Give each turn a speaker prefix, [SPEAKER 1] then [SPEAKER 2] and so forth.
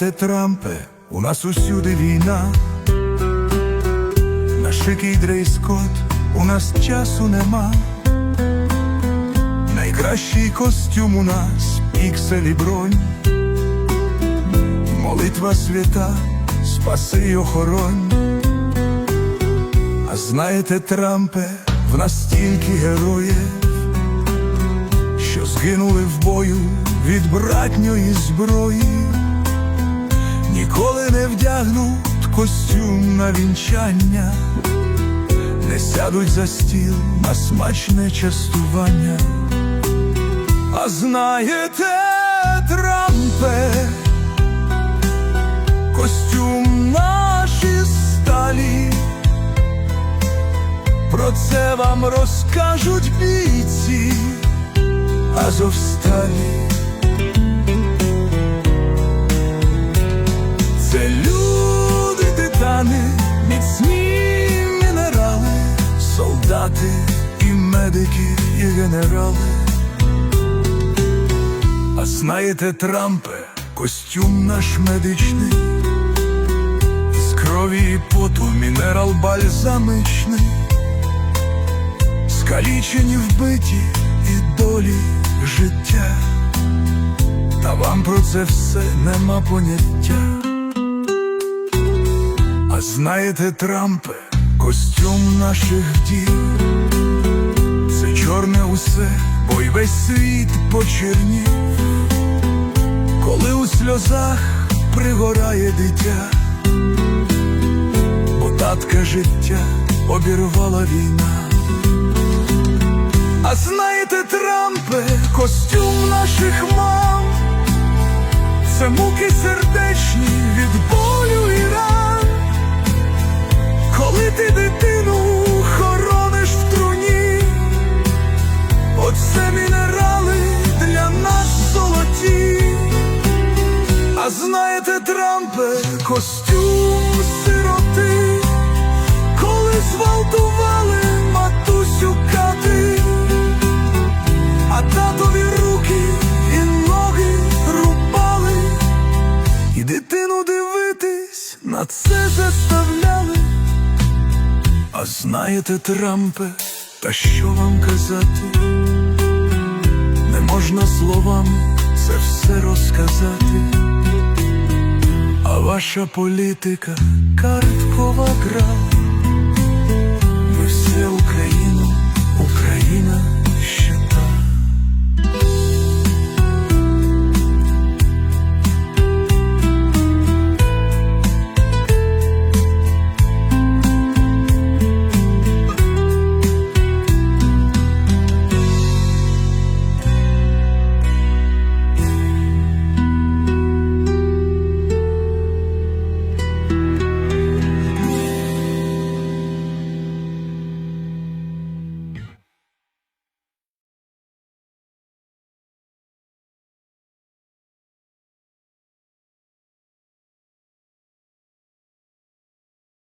[SPEAKER 1] знаєте, Трампе, у нас усюди війна, на шикий дрейскот у нас часу нема. Найкращий костюм у нас пікселі бронь, молитва свята, спаси й охоронь. А знаєте, Трампе, в нас стільки героїв, що згинули в бою від братньої зброї, вдягнуть костюм на вінчання, не сядуть за стіл на смачне частування. А знаєте, Трампе, костюм наші сталі. Про це вам розкажуть бійці Азовсталі. Солдати і медики, і генерали. А знаєте, Трампе, костюм наш медичний, з крові і поту мінерал бальзамичний, скалічені вбиті і долі життя, та вам про це все нема поняття. А знаєте, Трампе, костюм наших дів, усе, бо й весь світ почернів, коли у сльозах пригорає дитя, бо татка життя обірвала війна. А знаєте, Трампе, костюм наших мам, це муки сердечні від болю і ран, коли ти дитину костюм сироти, коли зґвалтували матусю кати, а татові руки і ноги рубали, і дитину дивитись на це заставляли. А знаєте, Трампе, та що вам казати? Не можна словами розказати. А ваша політика карткова гра